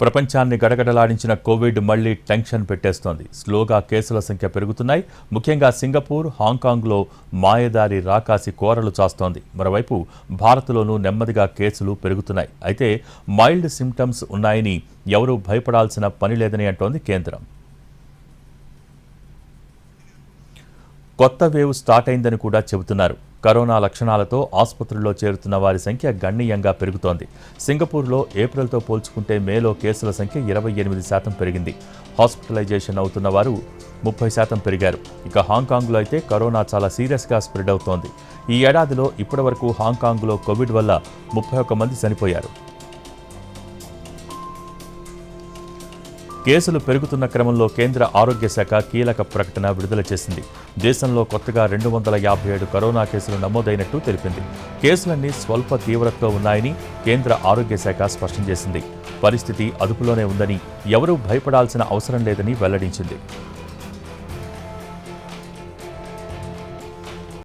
ప్రపంచాన్ని గడగడలాడించిన కోవిడ్ మళ్ళీ టెన్షన్ పెట్టేస్తోంది. స్లోగా కేసుల సంఖ్య పెరుగుతున్నాయి. ముఖ్యంగా సింగపూర్ హాంకాంగ్లో మాయదారి రాకాసి కోరలు చాస్తోంది. మరోవైపు భారత్లోనూ నెమ్మదిగా కేసులు పెరుగుతున్నాయి. అయితే మైల్డ్ సిమ్టమ్స్ ఉన్నాయని ఎవరూ భయపడాల్సిన పని లేదని అంటోంది కేంద్రం. కొత్త వేవ్ స్టార్ట్ అయిందని కూడా చెబుతున్నారు. కరోనా లక్షణాలతో ఆసుపత్రుల్లో చేరుతున్న వారి సంఖ్య గణనీయంగా పెరుగుతోంది. సింగపూర్లో ఏప్రిల్తో పోల్చుకుంటే మేలో కేసుల సంఖ్య ఇరవై ఎనిమిది శాతం పెరిగింది. హాస్పిటలైజేషన్ అవుతున్న వారు ముప్పై శాతం పెరిగారు. ఇక హాంకాంగ్లో అయితే కరోనా చాలా సీరియస్గా స్ప్రెడ్ అవుతోంది. ఈ ఏడాదిలో ఇప్పటివరకు హాంకాంగ్లో కోవిడ్ వల్ల ముప్పై ఒక్క మంది చనిపోయారు. కేసులు పెరుగుతున్న క్రమంలో కేంద్ర ఆరోగ్య శాఖ కీలక ప్రకటన విడుదల చేసింది. దేశంలో కొత్తగా రెండు వందల యాభై ఏడు కరోనా కేసులు నమోదైనట్టు తెలిపింది. కేసులన్నీ స్వల్ప తీవ్రతతో ఉన్నాయని కేంద్ర ఆరోగ్య శాఖ స్పష్టం చేసింది. పరిస్థితి అదుపులోనే ఉందని ఎవరూ భయపడాల్సిన అవసరం లేదని వెల్లడించింది.